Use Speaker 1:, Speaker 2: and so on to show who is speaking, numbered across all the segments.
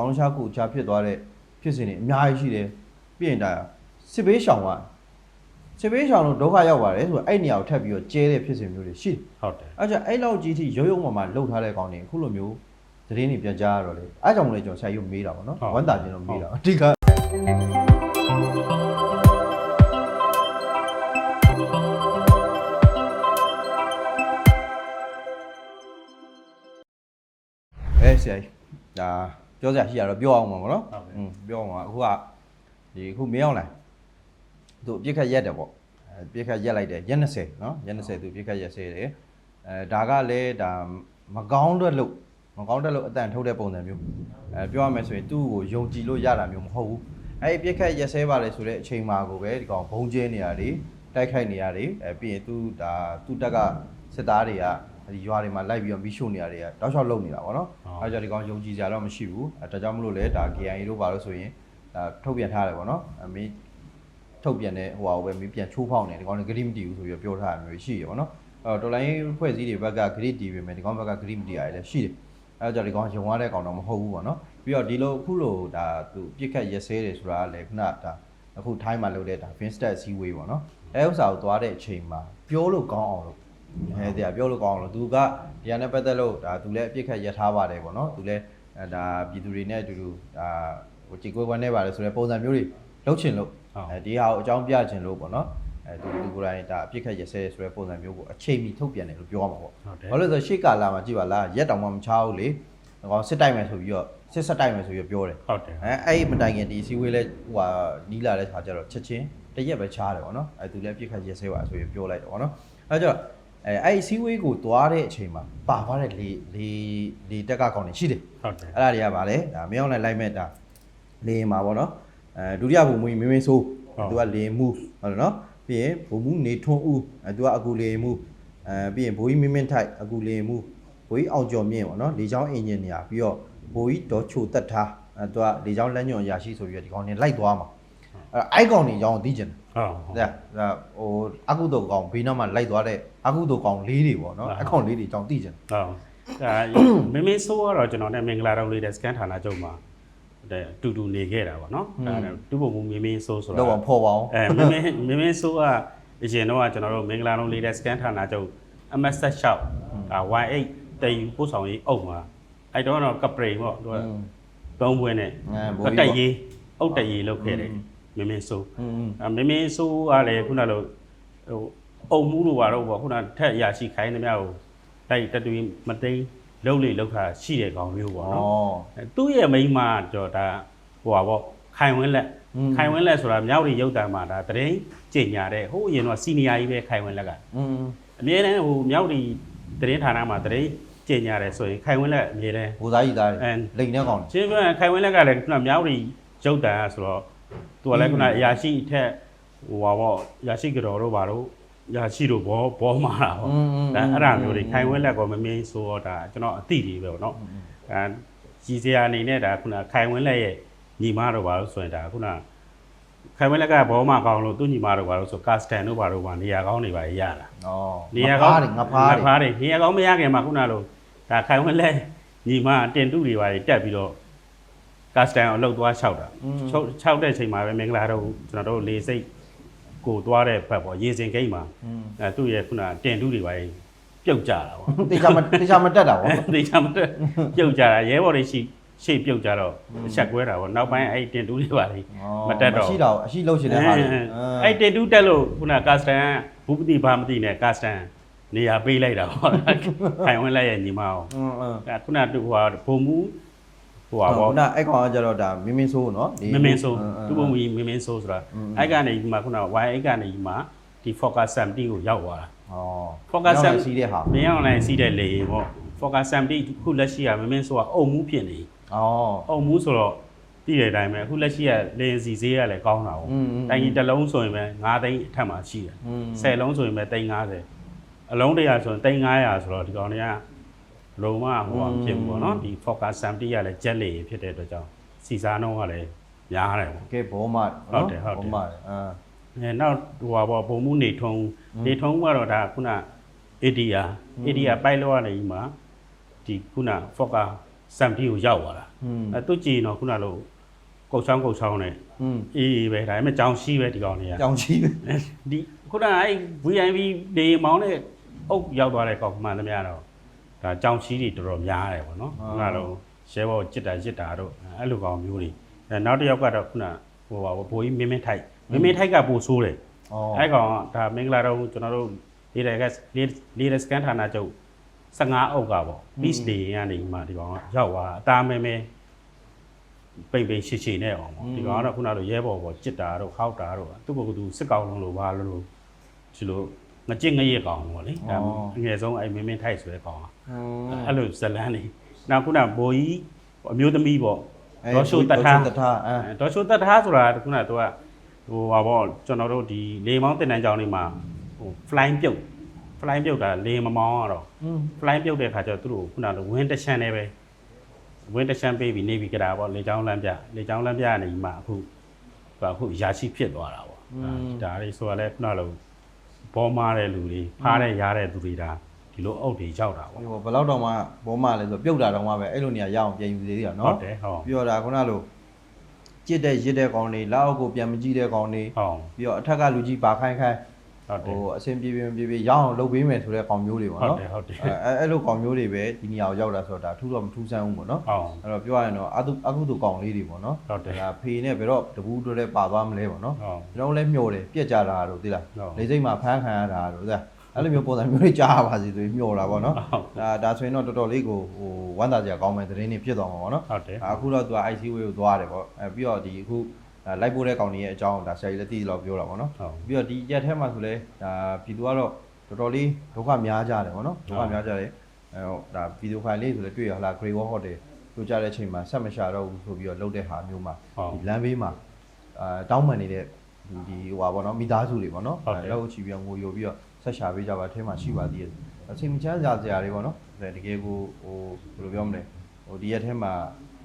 Speaker 1: ကောင်းလုံးရှားကူချာဖြစ်သွားတဲ့ဖြစ်စဉ်တွေအများကြီးရှိတယ်ပြီးရင်ဒါစစ်ဘေးရှောင်ကစစ်ဘေးရှောင်လို့ဒုက္ခရောက်ပါတယ်ဆိုတော့အဲ့နေရာကိုထပ်ပြီးတော့ကျဲတဲ့ဖြစ်စဉ်မျိုးတွေရှိတယ်
Speaker 2: ဟုတ်တယ်
Speaker 1: အဲ့ကြင့်အဲ့လောက်ကြီးထိရုံရုံမှမှလှုပ်ထားတဲ့ကောင်တွေအခုလိုမျိုးသတင်းတွေပြန်ကြားရတော့လေအဲ့ကြောင့်မလို့ကျွန်တော်ဆရာကြီးကိုမေးတာပေါ့နော်ဝမ်းတာချင်းတော့မေးတာအဓိကအဲဆရာကြီးဒါ ပြောစရာရှိရတော့ပြောအောင်ပါဗောနော်
Speaker 2: ဟုတ်ကဲ့
Speaker 1: อืมပြောအောင်ပါအခုကဒီအခုမင်းအောင်လိုက်သူအပြစ်ခတ်ရက်တယ်ပေါ့အဲပြစ်ခတ်ရက်လိုက်တယ်ရက်20နော်ရက်20သူပြစ်ခတ်ရက်စေတယ်အဲဒါကလည်းဒါမကောင်းတဲ့လို့မကောင်းတဲ့လို့အတန်ထုတ်တဲ့ပုံစံမျိုးအဲပြောရမယ်ဆိုရင်သူ့ကိုယုံကြည်လို့ရတာမျိုးမဟုတ်ဘူးအဲပြစ်ခတ်ရက်ဆဲပါလေဆိုတဲ့အချိန်မှာကိုပဲဒီကောင်ဘုံကျဲနေရတယ်တိုက်ခိုက်နေရတယ်အဲပြီးရင်သူဒါသူ့တက်ကစစ်သားတွေက ဒီရွာတွေမှာလိုက်ပြီးတော့မီးရှို့နေရတယ်တောက်လျှောက်လုံနေတာပေါ့နော်
Speaker 2: ဟုတ်
Speaker 1: အဲကြောင့်ဒီကောင်ယုံကြည်ကြတော့မရှိဘူးအဲဒါကြောင့်မလို့လေဒါ KIA တို့ပါလို့ဆိုရင်ဒါထုတ်ပြန်ထားတယ်ပေါ့နော်အမေထုတ်ပြန်တဲ့ဟိုဟာကိုပဲမင်းပြန်ချိုးဖောက်နေတယ်ဒီကောင်ကဂရိမတီဘူးဆိုပြီးတော့ပြောထားတာမျိုးရှိရပေါ့နော်အဲတော့တော်လိုင်းဖွဲ့စည်းတွေဘက်ကဂရိတီပဲမယ်ဒီကောင်ဘက်ကဂရိမတီရတယ်လည်းရှိတယ်အဲကြောင့်ဒီကောင်ယုံရတဲ့ကောင်တော့မဟုတ်ဘူးပေါ့နော်ပြီးတော့ဒီလိုအခုလိုဒါသူပြစ်ခတ်ရက်စဲတယ်ဆိုတာကလည်းခုနဒါအခုထိုင်းမှာလုပ်တဲ့ဒါ Finstat စီဝေးပေါ့နော်အဲဥစ္စာကိုသွားတဲ့အချိန်မှာပြောလို့ကောင်းအောင်လို့ အဲတရားပြောလို့ကောင်းအောင်လို့သူကဒီဟာနဲ့ပတ်သက်လို့ဒါသူလည်းအပြစ်ခတ်ရထားပါတယ်ပေါ့နော်သူလည်းအဲဒါပြည်သူတွေနဲ့အတူတူဒါဟိုကြည်ကွယ်ကွယ်နေပါတယ်ဆိုတဲ့ပုံစံမျိုးတွေလုပ်ချင်လို့
Speaker 2: ဟုတ်
Speaker 1: အဲဒီဟာကိုအကြောင်းပြချင်လို့ပေါ့နော်အဲသူသူကိုယ်တိုင်ဒါအပြစ်ခတ်ရဆဲဆိုတဲ့ပုံစံမျိုးကိုအချိန်မီထုတ်ပြန်တယ်လို့ပြောရမှာပေါ့
Speaker 2: ဟုတ်တယ်
Speaker 1: ဘာလို့လဲဆိုတော့ရှေ့ကာလာမှာကြည့်ပါလားရက်တောင်မှမချားဘူးလေငကောင်စစ်တိုက်မယ်ဆိုပြီးတော့စစ်ဆက်တိုက်မယ်ဆိုပြီးတော့ပြောတယ်
Speaker 2: ဟုတ်တယ်
Speaker 1: အဲအဲ့ဒီမတိုင်ခင်ဒီစီဝေးလဲဟိုဟာနီးလာတဲ့ခါကျတော့ချက်ချင်းတစ်ရက်ပဲချားတယ်ပေါ့နော်အဲသူလည်းပြစ်ခတ်ရက်ဆဲပါဆိုပြီးပြောလိုက်တော့ပေါ့နော်အဲကြောင့် အဲအဲ့ဒီစီဝေးကိုသွားတဲ့အချိန်မှာပါသွားတဲ့လေလေလေတက်ကကောင်တွေရှိတယ်
Speaker 2: ဟုတ်တယ်
Speaker 1: အဲ့ဒါတွေကဗာလဲဒါမင်းအောင်လိုက်လိုက်မဲ့ဒါလေရင်မှာပေါ့နော်အဲဒုတိယဘုံမူကြီးမင်းမင်းဆိုး
Speaker 2: ဟုတ်
Speaker 1: သူကလေရင်မှုဟုတ်တယ်နော်ပြီးရင်ဘုံမူနေထွန်းဦးအဲသူကအကူလေရင်မှုအဲပြီးရင်ဘိုးကြီးမင်းမင်းထိုက်အကူလေရင်မှုဘိုးကြီးအောင်ကျော်မြင့်ပေါ့နော်လေချောင်းအင်ဂျင်နီယာပြီးတော့ဘိုးကြီးဒေါ်ချိုတက်ထားအဲသူကလေချောင်းလက်ညွန်အရာရှိဆိုပြီးတော့ဒီကောင်နေလိုက်သွားမှာ အဲ့ဒါအိုက်ကောင်နေကြောင်းသိကျင်တယ်
Speaker 2: ဟုတ်
Speaker 1: ဒါဒါဟိုအကုသိုလ်ကောင်ဘေးနားမှာလိုက်သွားတဲ့အကုသိုလ်ကောင်လေးတွေပေါ့နော်
Speaker 2: ဟုတ်
Speaker 1: အကောင်လေးတွေကြောင်းသိကျင်တယ်
Speaker 2: ဟုတ်ဒါမင်းမင်းဆိုးကတော့ကျွန်တော်နဲ့မင်္ဂလာတော်လေးတဲ့စကန်ဌာနချုပ်မှာတဲ့အတူတူနေခဲ့တာပေါ့နော်အဲဒါတူပုံမူမင်းမင်းဆိုးဆိုတာ
Speaker 1: တော့အောင်ဖော်ပါအောင်
Speaker 2: အဲမင်းမင်းမင်းမင်းဆိုးကအရင်တော့ကကျွန်တော်တို့မင်္ဂလာတော်လေးတဲ့စကန်ဌာနချုပ် MS6 ဒါ Y8 တိမ်ပို့ဆောင်ရေးအုပ်မှာအဲ့တော့တော့ကပရိန်ပေါ့သူကသုံးပွဲနဲ့
Speaker 1: အဲဘိုး
Speaker 2: အ
Speaker 1: ကြီး
Speaker 2: တက်
Speaker 1: ပေါ့
Speaker 2: ရေးအုတ်တက်ရေးလုပ်ခဲ့တယ် မင်းမင်းဆိုးမင်းမင်းဆိုးကလည်းခုနလိုဟိုအုံမှုလိုပါတော့ပေါ့ခုနထက်အရာရှိခိုင်းသမျှကိုတိုက်တက်တွေမသိလှုပ်လေလှုပ်ခါရှိတဲ့ကောင်မျိုးပေါ့နော်သူ့ရဲ့မိန်းမကြော်ဒါဟိုပါပေါ့ခိုင်ဝင်းလက်ခိုင်ဝင်းလက်ဆိုတာမြောက်ရီရုပ်တံမှာဒါတရင်ကြင်ညာတဲ့ဟိုအရင်ကစီနီယာကြီးပဲခိုင်ဝင်းလက်ကအမြဲတမ်းဟိုမြောက်ရီတရင်ဌာနမှာတရင်ကြင်ညာတယ်ဆိုရင်ခိုင်ဝင်းလက်အမြဲတမ်း
Speaker 1: ဟိုသားကြီးသားလိန်တဲ့ကောင်
Speaker 2: ချင်းပြန်ခိုင်ဝင်းလက်ကလည်းခုနမြောက်ရီရုပ်တံဆိုတော့ သူကလည်းခုနအရာရှိအထက်ဟိုပါပေါ့အရာရှိကြတော်တို့ပါတော့အရာရှိတို့ဘောဘောမာတာပေါ့ဒါအဲ့ဒါမျိုးတွေခိုင်ဝဲလက်ကောမမင်းဆိုတော့ဒါကျွန်တော်အတိလေးပဲပေါ့နော်အဲကြီးစရာအနေနဲ့ဒါခုနခိုင်ဝဲလက်ရဲ့ညီမတို့ပါလို့ဆိုရင်ဒါခုနခိုင်ဝဲလက်ကဘောမကောင်းလို့သူညီမတို့ပါလို့ဆိုကာစတန်တို့ပါတို့ပါနေရာကောင်းတွေပါရတာ
Speaker 1: ဩ
Speaker 2: နေရာကောင်း
Speaker 1: ငဖားတွေ
Speaker 2: ငဖားတွေနေရာကောင်းမရခင်မှာခုနလိုဒါခိုင်ဝဲလက်ညီမတင်တူတွေပါတွေတက်ပြီးတော့ ကာစတန်အောင်လှုပ်သွားလျှောက်တာလျှောက်တဲ့အချိန်မှာပဲမင်္ဂလာတော့ကျွန်တော်တို့လေစိတ်ကိုသွားတဲ့ဘက်ပေါ့ရေစင်ဂိမ်း
Speaker 1: မှာ
Speaker 2: အဲသူ့ရဲ့ခုနတင်တူးတွေပါပြုတ်ကြတာပေါ့
Speaker 1: တေချာမတေချာမတက်တာပေါ့
Speaker 2: တေချာမတက်ပြုတ်ကြတာရဲဘော်တွေရှိရှေ့ပြုတ်ကြတော့အချက်ကွဲတာပေါ့နောက်ပိုင်းအဲ့တင်တူးတွေပါလေမတက်တော့
Speaker 1: ရှိတာအရှိလို့ရှိတဲ့ဟာလေ
Speaker 2: အဲ့တင်တူးတက်လို့ခုနကာစတန်ဘူပတိဘာမတိနဲ့ကာစတန်နေရာပေးလိုက်တာပေါ့ခိုင်ဝင်လိုက်ရဲ့ညီမအောင်ခုနတူဟိုဘုံမူ ဟိုပါ
Speaker 1: ဗော
Speaker 2: ခု
Speaker 1: နအဲ့ကောင်ကကြတော့ဒါမင်းမင်းဆိုးနော်မင်း
Speaker 2: မင်းဆိုးသူ့ပုံကြီးမင်းမင်းဆိုးဆိုတာအဲ့ကနေဒီမှာခုနက Y အဲ့ကနေဒီမှာဒီ focus 70ကိုရောက်သွားတာ
Speaker 1: ဩ
Speaker 2: focus 70
Speaker 1: စီးတဲ့ဟာ
Speaker 2: မင်းအောင်လိုင်းစီးတဲ့လေပေါ့ focus 70ခုလက်ရှိကမင်းမင်းဆိုးကအုံမှုဖြစ်နေ
Speaker 1: ဩ
Speaker 2: အုံမှုဆိုတော့သိတဲ့အတိုင်းပဲအခုလက်ရှိကလေစီဈေးကလည်းကောင်းတာ
Speaker 1: 哦
Speaker 2: တိုင်ကြီးတစ်လုံးဆိုရင်ပဲ9သိန်းအထက်မှာရှိတယ်10လုံးဆိုရင်ပဲသိန်း90အလုံး100ဆိုရင်သိန်း900ဆိုတော့ဒီကောင်တွေက လုံးဝဟိုအောင်ဖြစ်ဘူးပေါ့နော်ဒီ focus 70ကလည်းဂျက်လေဖြစ်တဲ့အတွက်ကြောင့်စီစားနှုန်းကလည်းများတယ်ပေါ့
Speaker 1: ကဲဘောမ
Speaker 2: ဟုတ်တယ်ဟုတ်တယ်
Speaker 1: ဘောမအာ
Speaker 2: အဲနောက်ဟိုဘောဘုံမှုနေထုံနေထုံကတော့ဒါခုန ADR ADR ပိုက်လောက်ရတယ်ဒီမှာဒီခုန focus 70ကိုရောက်သွားတာအဲသူကြည်တော့ခုနလို့ကုတ်ချောင်းကုတ်ချောင်းနဲ့အေးပဲဒါပေမဲ့ကြောင်ရှိပဲဒီကောင်လေးက
Speaker 1: ကြောင်ရှိပဲ
Speaker 2: ဒီခုနအဲ VIP နေမောင်းနဲ့အုပ်ရောက်သွားတဲ့ကောင်မှန်သမျှတော့ ဒါကြောင်ရှိတွေတော်တော်များတယ်ပေါ့နော်ခုနလိုရဲဘော်จิตတာจิตတာတို့အဲ့လိုကောင်မျိုးတွေအဲနောက်တစ်ယောက်ကတော့ခုနဟိုပါဘိုးကြီးမင်းမင်းထိုက်မင်းမင်းထိုက်ကပိုဆိုးတယ်
Speaker 1: ဩ
Speaker 2: အဲ့ကောင်ကဒါမင်္ဂလာတော့ကျွန်တော်တို့လေးတယ်ကလေးတယ်စကန်ဌာနချုပ်15အုပ်ကပေါ့ peace day ကနေမှဒီကောင်ကရောက်သွားအသားမဲမဲပိမ့်ပိမ့်ရှည်ရှည်နဲ့အောင်ပေါ့ဒီကောင်ကတော့ခုနလိုရဲဘော်ပေါ့จิตတာတို့ခောက်တာတို့သူ့ကိုယ်ကသူစစ်ကောင်လုံးလို့ဘာလို့လို့ဒီလို ငကြစ်ငရဲ့ကောင်ပေါ့လေဒါအငယ်ဆုံးအဲ့မင်းမင်းထိုက်ဆွဲကောင်
Speaker 1: อ่ะ
Speaker 2: အဲ့လိုဇလန်းနေနောက်ခုနဘိုးကြီးအမျိုးသမီးပေါ့ဒေါ်ရှိုတထား
Speaker 1: ဒေါ်ရှိုတထား
Speaker 2: ဆိုတာခုနကသူကဟိုပါပေါ့ကျွန်တော်တို့ဒီလေမောင်းတင်တန်းကြောင်လေးမှာဟို flying ပြုတ် flying ပြုတ်တာလေမမောင်းတော့ flying ပြုတ်တဲ့ခါကျတော့သူတို့ခုနကဝင်းတချမ်းနဲ့ပဲဝင်းတချမ်းပေးပြီးနေပြီးကြတာပေါ့လေချောင်းလမ်းပြလေချောင်းလမ်းပြနေမှာအခုအခုရာရှိဖြစ်သွားတာပေါ့ဒါလေးဆိုရလဲခုနကလို့ ဘောမားတဲ့လူတွေဖားတဲ့ရားတဲ့သူတွေဒါဒီလိုအုပ်တွေရောက်တာပေါ့
Speaker 1: ဟိုဘယ်လောက်တော့မှဘောမလဲဆိုပြုတ်တာတော့မှပဲအဲ့လိုနေရာရအောင်ပြန်ယူသေးသေးတာ
Speaker 2: ဟု
Speaker 1: နော်
Speaker 2: တ်တယ်ဟုတ်
Speaker 1: ပြီးတော့ဒါခုနလိုကြစ်တဲ့ရစ်တဲ့ကောင်တွေလက်အောက်ကိုပြန်မကြည့်တဲ့ကောင်တွေ
Speaker 2: ဟုတ်
Speaker 1: ပြီးတော့အထက်ကလူကြီးပါခိုင်းခိုင်း
Speaker 2: ဟုတ်တယ်
Speaker 1: ဟိုအဆင်ပြေပြေပြေပြေရအောင်လုပ်ပေးမယ်ဆိုတဲ့ကောင်မျိုးတွေပေါ့
Speaker 2: ဟုတ်
Speaker 1: နော်
Speaker 2: တယ်ဟုတ်တယ်
Speaker 1: အဲအဲ့အဲ့လိုကောင်မျိုးတွေပဲဒီနေရာကိုရောက်တာဆိုတော့ဒါထူးတော့မထူးဆန်းဘူးပေါ့နော်
Speaker 2: ဟုတ်
Speaker 1: အဲ့တော့ပြောရရင်တော့အတုအကုသိုလ်ကောင်လေးတွေပေါ့နော်
Speaker 2: ဟုတ်တယ်
Speaker 1: ဒါဖေနဲ့ဘယ်တော့တပူးတို့လည်းပါသွားမလဲပေါ့နော်
Speaker 2: ဟုတ်
Speaker 1: ကျွန်တော်လည်းမျောတယ်ပြက်ကြတာတို့သိလား
Speaker 2: ဟုတ်
Speaker 1: လေစိတ်မှာဖမ်းခံရတာတို့သိလားအဲ့လိုမျိုးပုံစံမျိုးတွေကြားရပါစေဆိုပြီးမျောတာပေါ့နော်
Speaker 2: ဟုတ်
Speaker 1: ဒါဒါဆိုရင်တော့တော်တော်လေးကိုဟိုဝမ်းသာစရာကောင်းမယ်သတင်းတွေဖြစ်သွားမှာပေါ့နော်
Speaker 2: ဟုတ်တယ်
Speaker 1: အခုတော့သူက ICU ကိုသွားတယ်ပေါ့အဲပြီးတော့ဒီအခု လိုက်ပို့တဲ့ကောင်တွေရဲ့အကြောင်းဒါဆရာကြီးလည်းသိတယ်လို့ပြောတာပေါ့နော်
Speaker 2: ဟုတ်
Speaker 1: ပြီးတော့ဒီရက်ထဲမှာဆိုလဲဒါပြည်သူကတော့တော်တော်လေးဒုက္ခများကြတယ်ပေါ့နော်ဒုက္ခများကြတယ်အဲဟိုဒါဗီဒီယိုဖိုင်လေးဆိုလဲတွေ့ရဟလား Grey Wall Hotel တို့ကြတဲ့အချိန်မှာဆက်မရှာတော့ဘူးဆိုပြီးတော့လှုပ်တဲ့ဟာမျိုးမှာ
Speaker 2: ဟုတ်
Speaker 1: ဒီလမ်းဘေးမှာအာတောင်းပန်နေတဲ့ဒီဒီဟိုပါပေါ့နော်မိသားစုတွေပေါ့နော်
Speaker 2: ဟုတ်တယ်
Speaker 1: လောက်ချီပြီးတော့ငိုယိုပြီးတော့ဆက်ရှာပေးကြပါအထဲမှာရှိပါသေးတယ်အချိန်မချမ်းကြစရာတွေပေါ့နော်ဒါတကယ်ကိုဟိုဘယ်လိုပြောမလဲဟိုဒီရက်ထဲမှာ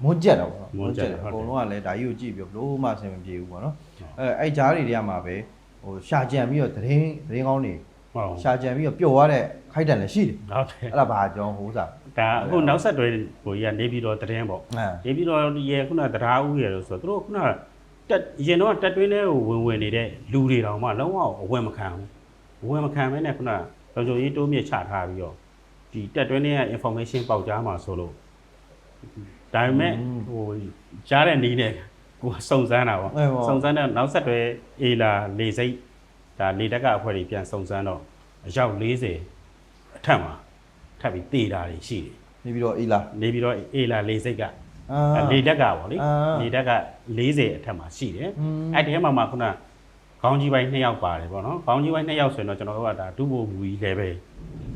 Speaker 1: မွန်းကြက်တော့ပေါ့နော်
Speaker 2: မွန်းကြက်တယ်
Speaker 1: အ
Speaker 2: ဟုတ်တယ်
Speaker 1: ကုန်လုံးကလည်းဒါကြီးကိုကြည့်ပြီးတော့ဘလို့မှအဆင်မပြေဘူးပေါ့နော်အဲအဲ့ဂျားတွေတွေကမှာပဲဟိုရှာကြံပြီးတော့သတင်းသတင်းကောင်းတွေ
Speaker 2: ဟုတ်
Speaker 1: ရှာကြံပြီးတော့ပျော်သွားတဲ့ခိုက်တန်လည်းရှိတယ်
Speaker 2: ဟုတ်တယ်
Speaker 1: အဲ့ဒါဘာကြောင့်ဟိုးစား
Speaker 2: ဒါအခုနောက်ဆက်တွဲကိုကြီးကနေပြီးတော့တရင်ပေါ့
Speaker 1: အဲ
Speaker 2: နေပြီးတော့ရေခုနတရားဦးရေလို့ဆိုတော့သူတို့ခုနတက်ရင်တော့တက်တွင်းထဲကိုဝင်ဝင်နေတဲ့လူတွေတောင်မှလုံးဝအဝင်မခံဘူးအဝင်မခံမဲနဲ့ခုနလုံခြုံရေးတိုးမြင့်ချထားပြီးတော့ဒီတက်တွင်းထဲက information ပေါက်ကြားမှာဆိုလို့ ဒါပေမဲ့ဟိုကြားတဲ့နေနဲ့ကိုယ်စုံစမ်းတာပေါ့
Speaker 1: အဲပေါ့
Speaker 2: စုံစမ်းတဲ့နောက်ဆက်တွဲအေလာလေစိတ်ဒါလေတက်ကအဖွဲ့တွေပြန်စုံစမ်းတော့အယောက်40အထက်မှာထပ်ပြီးတေးတာတွေရှိတယ်
Speaker 1: နေပြီးတော့အေးလာ
Speaker 2: နေပြီးတော့အေလာလေစိတ်က
Speaker 1: အာ
Speaker 2: အဲလေတက်ကပေါ့လေ
Speaker 1: အာ
Speaker 2: လေတက်က40အထက်မှာရှိတယ်
Speaker 1: อืม
Speaker 2: အဲ့ဒီထဲမှာမှခုနခေါင်းကြီးပိုင်း2ယောက်ပါတယ်ပေါ့နော်ခေါင်းကြီးပိုင်း2ယောက်ဆိုရင်တော့ကျွန်တော်တို့ကဒါဒုဗိုလ်မူကြီးလည်းပဲ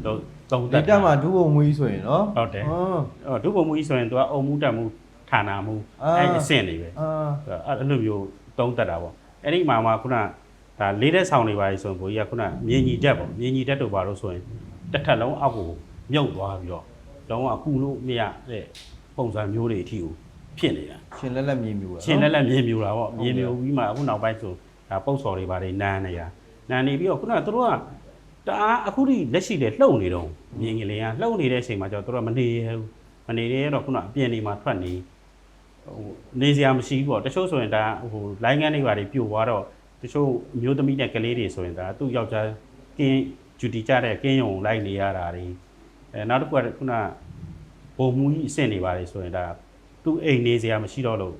Speaker 2: တော့ သုံးသ
Speaker 1: ဒီ
Speaker 2: ပ်
Speaker 1: တက်မှာဒုဗုံမွေးဆိုရင်နော်
Speaker 2: ဟုတ်တယ်
Speaker 1: ဟမ်
Speaker 2: အော်ဒုဗိုလ်မူကြီးဆိုရင်သူကအုံမှုတက်မှုဌာနမှု
Speaker 1: အာ
Speaker 2: အဲ့အဆင့်တွေပဲ
Speaker 1: အာ
Speaker 2: အဲ့လိုမျိုးသုံးသက်တာပေါ့အဲ့ဒီမှာမှခုနဒါလေးတဲ့ဆောင်တွေပါဆိုရင်ဘိုးကြီးကခုနမြင်းကြီးတက်ပေါ့မြင်းကြီးတက်တို့ပါလို့ဆိုရင်တစ်ထပ်လုံးအောက်ကိုမြုပ်သွားပြီးတော့လုံးဝအကူလို့မရတဲ့ပုံစံမျိုးတွေအထိကိုဖြစ်နေတာ
Speaker 1: ရှင်လက်လက်မြေမြူတာ
Speaker 2: ရှင်လက်လက်မြင်မြူတာပေါ့
Speaker 1: ဟုတ်
Speaker 2: မြ
Speaker 1: ကဲ့
Speaker 2: င်မြူပြီးမှအခုနောက်ပိုင်းဆိုဒါပုတ်စော်တွေပါတယ်နန်းနေတာနန်းနေပြီးတော့ခုနကသူတို့က တအားအခုထိလက်ရှိလေလှုပ်နေတော့မြင်ကလေးကလှုပ်နေတဲ့အချိန်မှာကျတော့သူတို့ကမနေရဘူးမနေရတော့ခုနအပြင်နေမှာထွက်နေဟိုနေစရာမရှိဘူးပေါ့တချို့ဆိုရင်ဒါဟိုလိုင်းငန်းတွေပါတယ်ပြိုသွားတော့တချို့အမျိုးသမီးနဲ့ကလေးတွေဆိုရင်ဒါသူ့ယောက်ျားကင်းဂျူတီကြတဲ့ကင်းယုံလိုက်နေရတာတွေအဲနောက်တစ်ခုကခုနပုံမူကြီးအဆင့်နေပါတယ်ဆိုရင်ဒါသူ့အိမ်နေစရာမရှိတော့လို့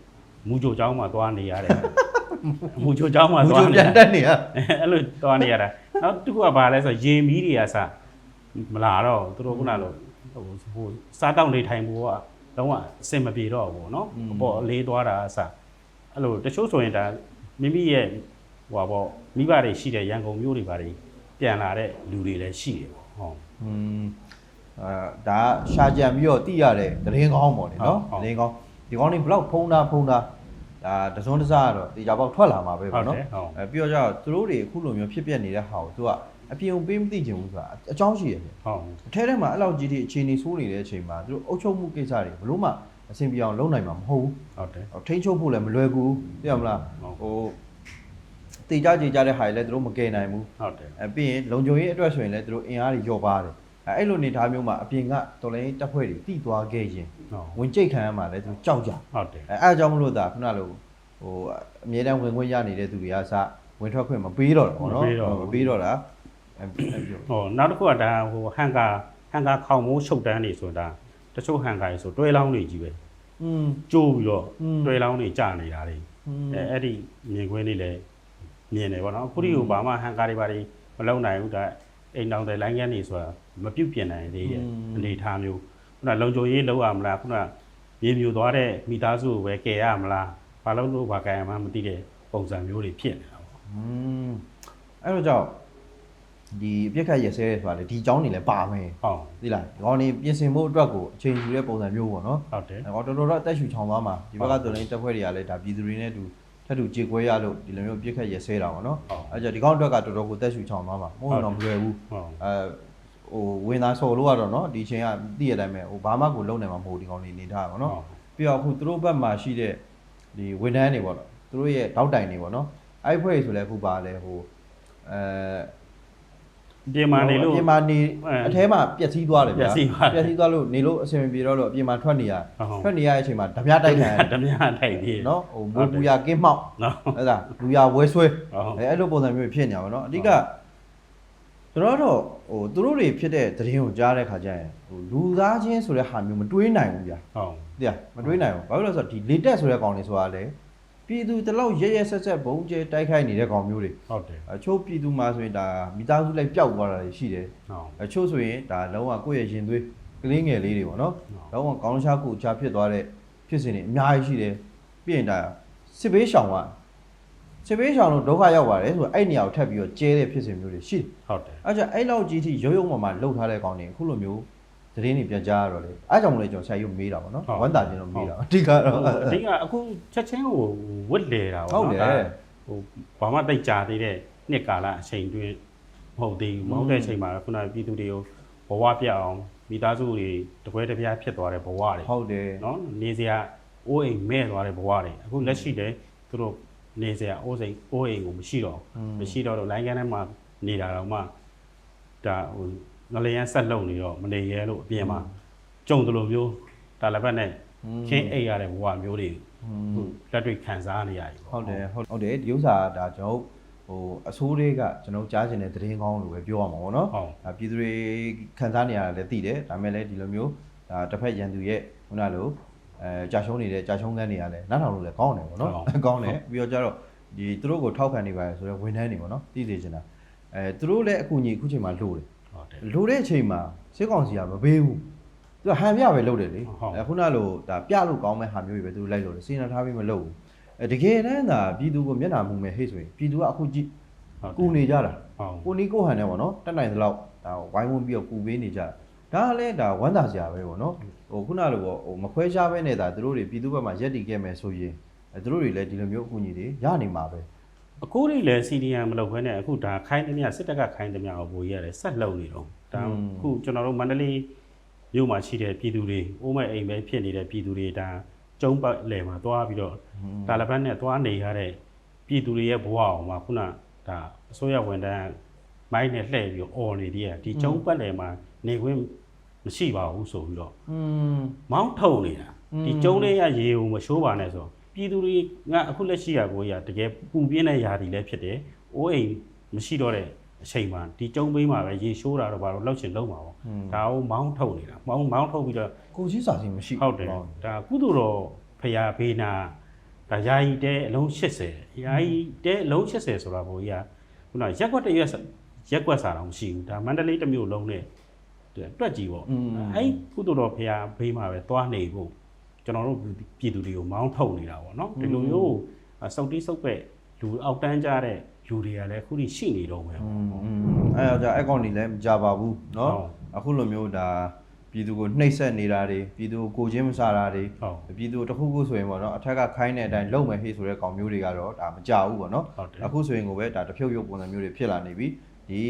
Speaker 2: မူကြိုเจ้าမှာသွားနေရတယ် မူကြိုเจ้าမှာ
Speaker 1: ဘူး
Speaker 2: သွား
Speaker 1: ချို
Speaker 2: နေ
Speaker 1: ပြ
Speaker 2: ရ
Speaker 1: န်တက်နေရ
Speaker 2: အဲ့လိုသွားနေရတာ နောက်တစ်ခုကဘာလဲဆိုတော့ရေမီးတွေကစမလာတော့သူတို့ခုနလိုဟိုဟိုစားတောက်နေထိုင်ဖို့ကလုံးဝအဆင်မပြေတော့ဘူးပေါ့နော်အပေါ်အလေးသွားတာအစအဲ့လိုတချို့ဆိုရင်ဒါမိမိရဲ့ဟိုပါပေါ့မိဘတွေရှိတဲ့ရန်ကုန်မြို့တွေဘာတွေပြန်လာတဲ့လူတွေလည်းရှိတယ်ပေါ့ဟုတ်
Speaker 1: อืมအာဒါရှာကြံပြီးတော့တိရတဲ့သတင်းကောင်းပေါ့လေနော်
Speaker 2: ဟုတ်ဟုတ်
Speaker 1: သတင်းကောင်းဒီကောင်းนี่ဘလောက်ဖုံးတာဖုံးတာ ဒါတစုံတစားကတော့ဒီကြပေါက်ထွက်လာမှာပဲ
Speaker 2: ဟု
Speaker 1: ပေါ့
Speaker 2: တ်
Speaker 1: နော်
Speaker 2: တယ်ဟုတ်
Speaker 1: အဲပြီးတော့ကျတော့သူတို့တွေအခုလိုမျိုးဖြစ်ပျက်နေတဲ့ဟာကိုသူကအပြင်ကိုပေးမသိချင်ဘူးဆိုတာအကြောင်းရှိရတယ်
Speaker 2: ဟုတ်
Speaker 1: အထဲထဲမှာအဲ့လောက်ကြီးဒီအခြေအနေဆိုးနေတဲ့အချိန်မှာသူတို့အုပ်ချုပ်မှုကိစ္စတွေဘလို့မှအဆင်ပြေအောင်လုပ်နိုင်မှာမဟုတ်ဘူး
Speaker 2: ဟုတ်တယ်
Speaker 1: ထိန်းချုပ်ဖို့လည်းမလွယ်ကူဘူးသိရမလား
Speaker 2: ဟုတ်
Speaker 1: ဟိုတေကြကြေကြတဲ့ဟာတွေလည်းသူတို့မကယ်နိုင်ဘူး
Speaker 2: ဟုတ်တယ်
Speaker 1: အဲပြီးရင်လုံခြုံရေးအတွက်ဆိုရင်လည်းသူတို့အင်အားတွေညော့ပါတယ် အဲ့လိုနေသားမျိုးမှာအပြင်ကတော်လိုင်းတပ်ဖွဲ့တွေတိသွားခဲ့ရင်ဝင်ကြိတ်ခံရမှာလဲသူကြောက်ကြ
Speaker 2: ဟုတ်တယ်
Speaker 1: အဲအားကြောင့်မလို့ဒါခုနလိုဟိုအမြဲတမ်းဝင်ခွင့်ရနေတဲ့သူတွေကစဝင်ထွက်ခွင့်မပေးတော့ဘူးနော်မပေးတော့တာ
Speaker 2: ဟောနောက်တစ်ခုကဒါဟိုဟန်ကာဟန်ကာခေါင်မိုးချုပ်တန်းနေဆိုတာတချို့ဟန်ကာတွေဆိုတွဲလောင်းတွေကြီးပဲ
Speaker 1: อืม
Speaker 2: ကျိုးပြီးတော့တွဲလောင်းတွေကြာနေတာ
Speaker 1: လေ
Speaker 2: အဲအဲ့ဒီမြင်ကွင်းလေးလည်းမြင်တယ်ပေါ့နော်အခုဒီကိုဘာမှဟန်ကာတွေဘာတွေမလုံနိုင်ဘူးဒါ အိမ်တောင်တဲ့လိုင်းကန်းနေဆိုတာမပြုတ်ပြင်နိုင်သေးတဲ့အနေအထားမျိုးခုနလုံခြုံရေးလောက်ရမလားခုနမြေမြူသွားတဲ့မိသားစုကိုပဲကယ်ရမလားဘာလို့လို့ဘာကယ်ရမှမသိတဲ့ပုံစံမျိုးတွေဖြစ်နေတာပေါ့
Speaker 1: อืมအဲ့တော့ကြောင့်ဒီအပြစ်ခတ်ရစဲဆိုတာလေဒီအကြောင်းနေလဲပါမယ်
Speaker 2: ဟုတ်
Speaker 1: သိလားဒီကောင်နေပြင်ဆင်ဖို့အတွက်ကိုအချိန်ယူတဲ့ပုံစံမျိုးပေါ့နော်
Speaker 2: ဟုတ်တယ်
Speaker 1: ဒါကောင်တော်တော်တော့အသက်ရှူချောင်သွားမှာဒီဘက်ကတော်လိုင်းတပ်ဖွဲ့တွေကလည်းဒါပြည်သူတွေနဲ့အတူ ထပ်တူကြေကွဲရလို့ဒီလိုမျိုးပြစ်ခတ်ရဆဲတာပေါ့နော်အဲကြဒီကောင်အတွက်ကတော်တော်ကိုတက်ရှူချောင်းသွားမှာမဟုတ်တော့မလွယ်ဘူးအဲဟိုဝင်သားဆော်လို့ကတော့နော်ဒီချိန်ကသိရတိုင်းပဲဟိုဘာမှကိုလုံနိုင်မှာမဟုတ်ဒီကောင်နေနေထားပါနော်ပြီးတော့အခုသူတို့ဘက်မှာရှိတဲ့ဒီဝန်ထမ်းတွေပေါ့နော်သူတို့ရဲ့တောက်တိုင်တွေပေါ့နော်အဲ့ဖွဲ့ဆိုလဲအခုပါလဲဟိုအဲ
Speaker 2: ပြင်မာနေလို့
Speaker 1: ပြင်မာနေ
Speaker 2: အ
Speaker 1: ထဲမှာပျက်စီးသွားတယ်ဗျာ
Speaker 2: ပျက်စီးသွား
Speaker 1: လို့နေလို့အဆင်မပြေတော့လို့ပြင်မာထွက်နေရထွက်နေရတဲ့အချိန်မှာဓမြတိုက်ခံ
Speaker 2: ဓမြတိုက်
Speaker 1: နေနော်ဟိုဘူဘူရကင်းမောက်အဲ့ဒါဘူရဝဲဆွဲအဲ့လိုပုံစံမျိုးဖြစ်နေတာပေါ့နော်အဓိကကျွန်တော်တော့ဟိုသူတို့တွေဖြစ်တဲ့သတင်းကိုကြားတဲ့ခါကျရင်ဟိုလူသားချင်းဆိုတဲ့ဟာမျိုးမတွေးနိုင်ဘူးဗျာ
Speaker 2: ဟုတ်
Speaker 1: တရားမတွေးနိုင်ဘူးဘာဖြစ်လို့လဲဆိုတော့ဒီ latest ဆိုတဲ့ကောင်လေးဆိုတာလည်း ပြည်သူတလောက်ရဲရဲဆက်ဆက်ဘုံကျဲတိုက်ခိုက်နေတဲ့ကောင်မျိုးတွေ
Speaker 2: ဟုတ်တယ်
Speaker 1: အချို့ပြည်သူမှာဆိုရင်ဒါမိသားစုလိုက်ပျောက်သွားတာတွေရှိတယ်
Speaker 2: ဟုတ်
Speaker 1: အချို့ဆိုရင်ဒါလုံးဝကိုယ့်ရဲ့ရင်သွေးကလေးငယ်လေးတွေပေါ့နော်လုံးဝကောင်းရှားကိုချာဖြစ်သွားတဲ့ဖြစ်စဉ်တွေအများကြီးရှိတယ်ပြီးရင်ဒါစစ်ဘေးရှောင်ကစစ်ဘေးရှောင်လို့ဒုက္ခရောက်ပါတယ်ဆိုတော့အဲ့နေရာကိုထပ်ပြီးတော့ကျဲတဲ့ဖြစ်စဉ်မျိုးတွေရှိတယ်
Speaker 2: ဟုတ်တယ်
Speaker 1: အဲ့ကြင့်အဲ့လောက်ကြီးထိရုံရုံမှမှလှုပ်ထားတဲ့ကောင်တွေအခုလိုမျိုး သတင်းတွေပြန်ကြားရတော့လေအဲ့ကြောင့်မလို့ကျွန်တော်ဆရာကြီးကိုမေးတာပေါ့နော်ဝမ်းတာချင်းတော့မေးတာအဓိကတော့
Speaker 2: အဓိကအခုချက်ချင်းကိုဝတ်လေတာ
Speaker 1: ဟုတ်တယ်
Speaker 2: ဒါဟိုဘာမှတိတ်ကြသေးတဲ့နှစ်ကာလအချိန်တွင်းမဟုတ်သေးဘူးမဟုတ်တဲ့အချိန်မှာခုနကပြည်သူတွေကိုဘဝပြအောင်မိသားစုတွေတပွဲတစ်ပြားဖြစ်သွားတဲ့ဘဝတွေ
Speaker 1: ဟုတ်တယ်
Speaker 2: နော်နေစရာအိုးအိမ်မဲ့သွားတဲ့ဘဝတွေအခုလက်ရှိတည်းသူတို့နေစရာအိုးစိမ်အိုးအိမ်ကိုမရှိတော့ဘူးမရှိတော့တော့လိုင်းကန်းထဲမှာနေတာတော့မှဒါဟို ငလျင်ဆက်လုံနေတော့မနေရဲလို့အပြင်မှာကြုံတယ်လို့မျိုးတာလပတ်နဲ့ခင်းအိတ်ရတဲ့ဘဝမျိုးတွေဟိုလက်တွေ့ခံစားနေရတယ်
Speaker 1: ဟုတ်တယ်ဟုတ်ဟုတ်တယ်ဒီဥစ္စာကဒါကျွန်တော်ဟိုအဆိုးတွေကကျွန်တော်ကြားချင်တဲ့သတင်းကောင်းလို့ပဲပြောရမှာပေါ့နော်
Speaker 2: ဟုတ်
Speaker 1: ဒါပြည်သူတွေခံစားနေရတာလည်းသိတယ်ဒါပေမဲ့လည်းဒီလိုမျိုးဒါတစ်ဖက်ရန်သူရဲ့ခုနလိုအဲကြာရှုံးနေတဲ့ကြာရှုံးကန်းတွေကလည်းနားထောင်လို့လည်းကောင်းတယ်ပေါ့နော်
Speaker 2: ဟုတ်
Speaker 1: ကောင်းတယ်ပြီးတော့ကျတော့ဒီသူတို့ကိုထောက်ခံနေပါတယ်ဆိုတော့ဝန်ထမ်းတွေပေါ့နော်သိစေချင်တာအဲသူတို့လည်းအခုညီအခုချိန်မှာလို့တယ်
Speaker 2: ဟုတ်တယ်
Speaker 1: လိုတဲ့အချိန်မှာစစ်ကောင်စီကမပေးဘူးသူကဟန်ပြပဲလုပ်တယ်လေ
Speaker 2: ဟုတ်
Speaker 1: အဲခုနလိုဒါပြလို့ကောင်းမဲ့ဟာမျိုးတွေပဲသူတို့လိုက်လို့တယ်စေနာထားပြီးမလုပ်ဘူးအဲတကယ်တမ်းသာပြည်သူကိုမျက်နှာမူမဲ့ဟိတ်ဆိုရင်ပြည်သူကအခုကြည့်
Speaker 2: ဟုတ်
Speaker 1: ကူနေကြတာ
Speaker 2: ဟုတ်
Speaker 1: ကိုနီကိုဟန်နဲ့ပေါ့နော်တက်နိုင်သလောက်ဒါဝိုင်းဝန်းပြီးတော့ကူပေးနေကြတာဒါကလည်းဒါဝမ်းသာစရာပဲပေါ့နော်ဟိုခုနလိုပေါ့ဟိုမခွဲခြားပဲနဲ့ဒါသူတို့တွေပြည်သူဘက်မှာရက်တည်ခဲ့မယ်ဆိုရင်အဲသူတို့တွေလည်းဒီလိုမျိုးအကူအညီတွေရနေမှာပဲ
Speaker 2: အခုတွေလည်း CDM မလုပ်ခွဲနဲ့အခုဒါခိုင်းသမျှစစ်တပ်ကခိုင်းသမျှကိုဘိုးကြီးရတယ်ဆက်လုံနေတော့ဒါအခုကျွန်တော်တို့မန္တလေးမြို့မှာရှိတဲ့ပြည်သူတွေအိုးမဲ့အိမ်ပဲဖြစ်နေတဲ့ပြည်သူတွေဒါကျုံပတ်လည်မှာသွားပြီးတော့တာလဘတ်နဲ့သွားနေရတဲ့ပြည်သူတွေရဲ့ဘဝအောင်မှာခုနဒါအစိုးရဝန်ထမ်းမိုင်းနဲ့လှည့်ပြီးအော်နေသေးတယ်ဒီကျုံပတ်လည်မှာနေခွင့်မရှိပါဘူးဆိုပြီးတော့မောင်းထုံနေတာဒီကျုံလေးရရေုံမရှိုးပါနဲ့ဆိုတော့ ပြည်သူတွေကအခုလက်ရှိရာကိုရတကယ်ပူပြင်းတဲ့ယာတွေလည်းဖြစ်တယ်။အိုးအိမ်မရှိတော့တဲ့အချိန်မှာဒီကျုံပေးမှာပဲရေရှိုးတာတော့ဘာလို့လောက်ချင်လုံးမှာပေါ့။ဒါကိုမောင်းထုတ်နေတာ။မောင်းမောင်းထုတ်ပြီးတော့
Speaker 1: ကိုကြီးစာစီမရှိ
Speaker 2: ဟုတ်တယ်။ဒါကုသိုလ်တော်ဖရာဘေးနာဒါယာယီတဲအလုံး80ယာယီတဲအလုံး80ဆိုတာကိုကြီးကခုနရက်ွက်တရက်ရက်ွက်စာတော့မရှိဘူး။ဒါမန္တလေးတစ်မြို့လုံးနဲ့တွက်ကြည့်ပေါ့။အဲ့ကုသိုလ်တော်ဖရာဘေးမှာပဲသွားနေဖို့ ကျွန်တော်တို့ပြည်သူတွေကိုမောင်းထုတ်နေတာပေါ့နော်ဒီလိုမျိုးစုတ်တိစုတ်ပဲလူအောက်တန်းကြတဲ့လူတွေကလည်းအခုထိရှိနေတော့မယ်
Speaker 1: อืมอืมအဲ့တော့じゃအဲ့ကောင်နေလည်းမကြပါဘူးเนาะ
Speaker 2: ဟုတ်
Speaker 1: အခုလိုမျိုးဒါပြည်သူကိုနှိပ်စက်နေတာတွေပြည်သူကိုကိုချင်းမစားတာတွေ
Speaker 2: ဟုတ်
Speaker 1: ပြည်သူတစ်ခုခုဆိုရင်ပေါ့နော်အထက်ကခိုင်းတဲ့အတိုင်းလုံမယ်ဟေ့ဆိုတဲ့ကောင်မျိုးတွေကတော့ဒါမကြဘူးပေါ့နော်
Speaker 2: ဟုတ်တယ်
Speaker 1: အခုဆိုရင်ကိုပဲဒါတဖြုတ်ရုပ်ပုံစံမျိုးတွေဖြစ်လာနေပြီဒီ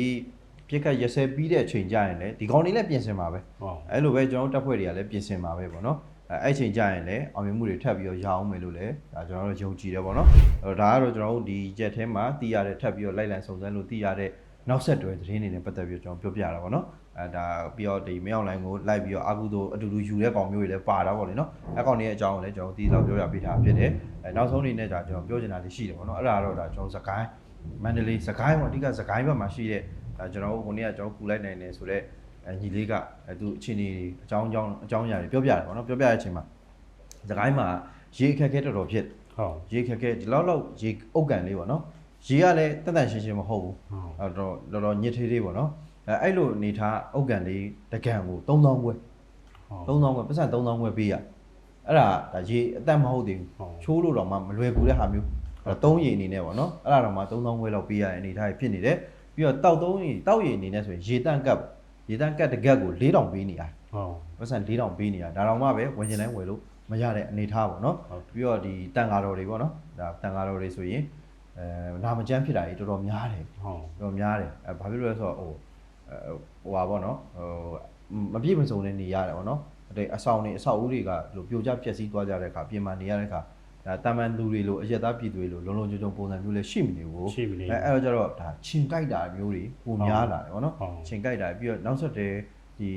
Speaker 1: ပြစ်ခတ်ရက်စဲပြီးတဲ့အချိန်ကြရင်လည်းဒီကောင်တွေလည်းပြင်ဆင်ပါပဲ
Speaker 2: ဟုတ်
Speaker 1: အဲ့လိုပဲကျွန်တော်တို့တပ်ဖွဲ့တွေကလည်းပြင်ဆင်ပါပဲပေါ့နော် အဲအဲ့ချိန်ကြရင်လည်းအောင်မြင်မှုတွေထပ်ပြီးတော့ရအောင်မယ်လို့လည်းဒါကျွန်တော်တို့ယုံကြည်တယ်ပေါ့နော်အဲ့တော့ဒါကတော့ကျွန်တော်တို့ဒီရက်ထဲမှာတည်ရတဲ့ထပ်ပြီးတော့လိုက်လံစုံစမ်းလို့တည်ရတဲ့နောက်ဆက်တွဲသတင်းတွေနဲ့ပတ်သက်ပြီးတော့ကျွန်တော်ပြောပြတာပေါ့နော်အဲဒါပြီးတော့ဒီမြောင်လိုင်းကိုလိုက်ပြီးတော့အာကုသို့အတူတူယူတဲ့ကောင်မျိုးတွေလည်းပါတာပေါ့လေနော်အဲကောင်တွေရဲ့အကြောင်းကိုလည်းကျွန်တော်ဒီလောက်ပြောပြပေးထားဖြစ်တယ်အဲနောက်ဆုံးအနေနဲ့ဒါကျွန်တော်ပြောချင်တာလေးရှိတယ်ပေါ့နော်အဲ့ဒါကတော့ဒါကျွန်တော်စကိုင်းမန္တလေးစကိုင်းပေါ့အဓိကစကိုင်းဘက်မှာရှိတဲ့ဒါကျွန်တော်တို့ခုနေ့ကကျွန်တော်ကူလိုက်နိုင်တယ်ဆိုတော့ အဲညီလေးကအဲသူအချင်းကြီးအကြောင်းအကြောင်းအကြောင်းအရာတွေပြောပြတယ်ပေါ့နော်ပြောပြတဲ့အချိန်မှာစကိုင်းမှာရေအခက်အခဲတော်တော်ဖြစ်
Speaker 2: ဟုတ်
Speaker 1: ရေခက်ခဲဒီလောက်လောက်ရေအုတ်ကန်လေးပေါ့နော်ရေကလည်းတက်တန်ရှင်းရှင်းမဟုတ်ဘူး
Speaker 2: ဟုတ်
Speaker 1: အဲ့တော့တော်တော်ညစ်သေးသေးပေါ့နော်အဲအဲ့လိုအနေထားအုတ်ကန်လေးတကန်ကို3000ကျွဲ
Speaker 2: ဟုတ်
Speaker 1: 3000ကျွဲပတ်စံ3000ကျွဲပေးရအဲ့ဒါဒါရေအသက်မဟုတ်သေး
Speaker 2: ဟုတ်
Speaker 1: ဘူးချိုးလို့တော့မှမလွယ်ဘူးတဲ့ဟာမျိုးအဲ့တော့3ရေအနေနဲ့ပေါ့နော်အဲ့ဒါတော့မှ3000ကျွဲလောက်ပေးရတဲ့အနေထားဖြစ်နေတယ်ပြီးတော့တောက်3ရေတောက်ရေအနေနဲ့ဆိုရင်ရေတန့်ကပ် ရေတန့်ကပ်တကက်ကို4000ပေးနေရ
Speaker 2: ဟုတ်
Speaker 1: ပတ်စံ4000ပေးနေရဒါတော့မှပဲဝင်ကျင်တိုင်းဝယ်လို့မရတဲ့အနေထားပေါ့နော်
Speaker 2: ဟုတ်
Speaker 1: ပြီးတော့ဒီတန်ဃာတော်တွေပေါ့နော်ဒါတန်ဃာတော်တွေဆိုရင်အဲနာမကျန်းဖြစ်တာကြီးတော်တော်များတယ်
Speaker 2: ဟုတ်
Speaker 1: တော်တော်များတယ်အဲဘာဖြစ်လို့လဲဆိုတော့ဟိုအဲဟိုပါပေါ့နော်ဟိုမပြည့်မစုံတဲ့နေရတယ်ပေါ့နော်တဲ့အဆောင်တွေအဆောက်အဦတွေကလို့ပြိုကျပျက်စီးသွားကြတဲ့အခါပြင်မာနေရတဲ့အခါ ဒါတာမန်လူတွေလိုအရက်သားပြည်သူတွေလိုလုံလုံချုံချုံပုံစံမျိုးလည်းရှိမနေဘူး
Speaker 2: ရှိပြီလေ
Speaker 1: အဲအဲ့တော့ကျတော့ဒါခြင်ကြိုက်တာမျိုးတွေပုံများလာတယ်ပေါ့နော်
Speaker 2: ဟုတ်
Speaker 1: ခြင်ကြိုက်တာပြီးတော့နောက်ဆက်တဲ့ဒီ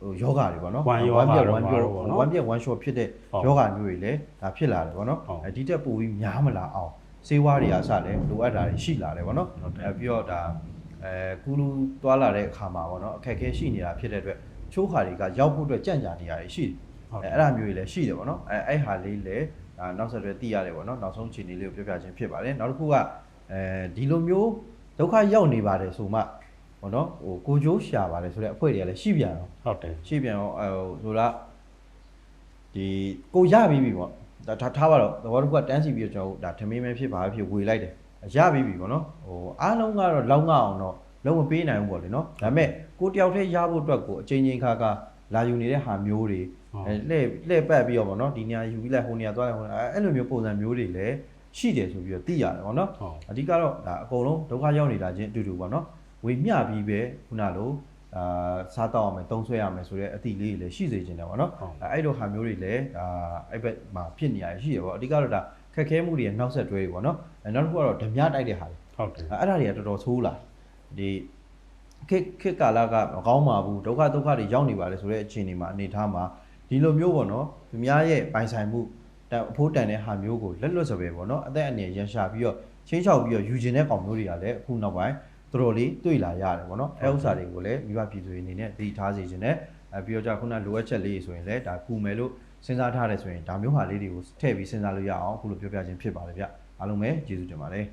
Speaker 1: ဟိုယောဂတွေပေါ့နော်
Speaker 2: ဝမ်းယောဂ
Speaker 1: ပြက်
Speaker 2: တို့
Speaker 1: ဝမ်းပြက်
Speaker 2: ဘာလို့ပေါ့နော်
Speaker 1: ဝမ်းပြက်ဝမ်းလျှော့ဖြစ်တဲ့
Speaker 2: ဟုတ်
Speaker 1: ယောဂမျိုးတွေလည်းဒါဖြစ်လာတယ်ပေါ့နော်
Speaker 2: ဟုတ်
Speaker 1: အဲဒီတက်ပိုပြီးများမလာအောင်စေဝါတွေအစလည်းလိုအပ်တာတွေရှိလာတယ်ပေါ့နော်
Speaker 2: ဟုတ်တယ်
Speaker 1: အဲပြီးတော့ဒါအဲကူလူသွားလာတဲ့အခါမှာပေါ့နော်အခက်အခဲရှိနေတာဖြစ်တဲ့အတွက်ချိုးခါတွေကရောက်ဖို့အတွက်ကြံ့ကြာနေရတယ်ရှိတယ်
Speaker 2: ဟုတ်
Speaker 1: အဲအဲ့ဒါမျိုးတွေလည်းရှိတယ်ပေါ့နော်အဲအဲ့ဟာလေးလည်း ဒါနောက်ဆက်တွဲသိရတယ်ပေါ့နော်နောက်ဆုံးခြေအနေလေးကိုပြောပြခြင်းဖြစ်ပါတယ်နောက်တစ်ခုကအဲဒီလိုမျိုးဒုက္ခရောက်နေပါတယ်ဆိုမှပေါ့နော်ဟိုကိုကြိုးရှာပါတယ်ဆိုတဲ့အဖွဲ့တွေကလည်းရှိပြန်တော့
Speaker 2: ဟုတ်တယ်
Speaker 1: ရှိပြန်တော့အဲဟိုဆိုတော့ဒီကိုရပြီးပြီပေါ့ဒါထားထားပါတော့သဘောတစ်ခုကတန်းစီပြီးတော့ကျွန်တော်တို့ဒါထမင်းမဲဖြစ်ပါဖြစ်ဝေလိုက်တယ်ရပြီးပြီပေါ့နော်ဟိုအားလုံးကတော့လောက်ငအောင်တော့လုံးမပေးနိုင်ဘူးပေါ့လေနော်ဒါပေမဲ့ကိုတယောက်တည်းရဖို့အတွက်ကိုအချိန်ချင်းခါခါ လာယူနေတဲ့ဟာမျိုးတွေ
Speaker 2: ဟုတ်
Speaker 1: အဲလှည့်လှည့်ပတ်ပြီးတော့ပေါ့နော်ဒီနေရာယူပြီးလိုက်ဟိုနေရာသွားလိုက်ဟိုနေရာအဲအဲ့လိုမျိုးပုံစံမျိုးတွေလည်းရှိတယ်ဆိုပြီးတော့သိရတယ်ပေါ့နော်
Speaker 2: ဟုတ်
Speaker 1: အဓိကတော့ဒါအကုန်လုံးဒုက္ခရောက်နေတာချင်းအတူတူပေါ့နော်ဝေမျှပြီးပဲခုနလိုအာစားတော့အောင်မယ်တုံးဆွဲရမယ်ဆိုတဲ့အသည့်လေးတွေလည်းရှိစေချင်တယ်ပေါ့နော်
Speaker 2: ဟုတ်
Speaker 1: အဲအဲ့လိုဟာမျိုးတွေလည်းဒါအဲ့ဘက်မှာဖြစ်နေရရှိတယ်ပေါ့အဓိကတော့ဒါခက်ခဲမှုတွေရဲ့နောက်ဆက်တွဲတွေပေါ့နော်အဲနောက်တစ်ခုကတော့ဓမြတိုက်တဲ့ဟာတွေ
Speaker 2: ဟုတ်တယ်
Speaker 1: အဲအဲ့ဒါတွေကတော်တော်ဆိုးလာဒီ ခေတ်ခေတ်ကာလကမကောင်းပါဘူးဒုက္ခဒုက္ခတွေရောက်နေပါလေဆိုတဲ့အခြေအနေမှာအနေထားမှာဒီလိုမျိုးပေါ့နော်သူများရဲ့ပိုင်ဆိုင်မှုတန်အဖိုးတန်တဲ့ဟာမျိုးကိုလက်လွတ်စပယ်ပေါ့နော်အသက်အန္တရာယ်ရန်ရှာပြီးတော့ချင်းချောက်ပြီးတော့ယူကျင်တဲ့ကောင်မျိုးတွေကလည်းအခုနောက်ပိုင်းတော်တော်လေးတွေ့လာရတယ်ပေါ့နော်အဲဥစ္စာတွေကိုလည်းမိဘပြည်သူတွေအနေနဲ့သတိထားစေချင်တယ်အဲပြီးတော့じゃခုနလိုအပ်ချက်လေးဆိုရင်လည်းဒါကူမယ်လို့စဉ်းစားထားတယ်ဆိုရင်ဒါမျိုးဟာလေးတွေကိုထည့်ပြီးစဉ်းစားလို့ရအောင်အခုလိုပြောပြခြင်းဖြစ်ပါတယ်ဗျအားလုံးပဲကျေးဇူးတင်ပါတယ်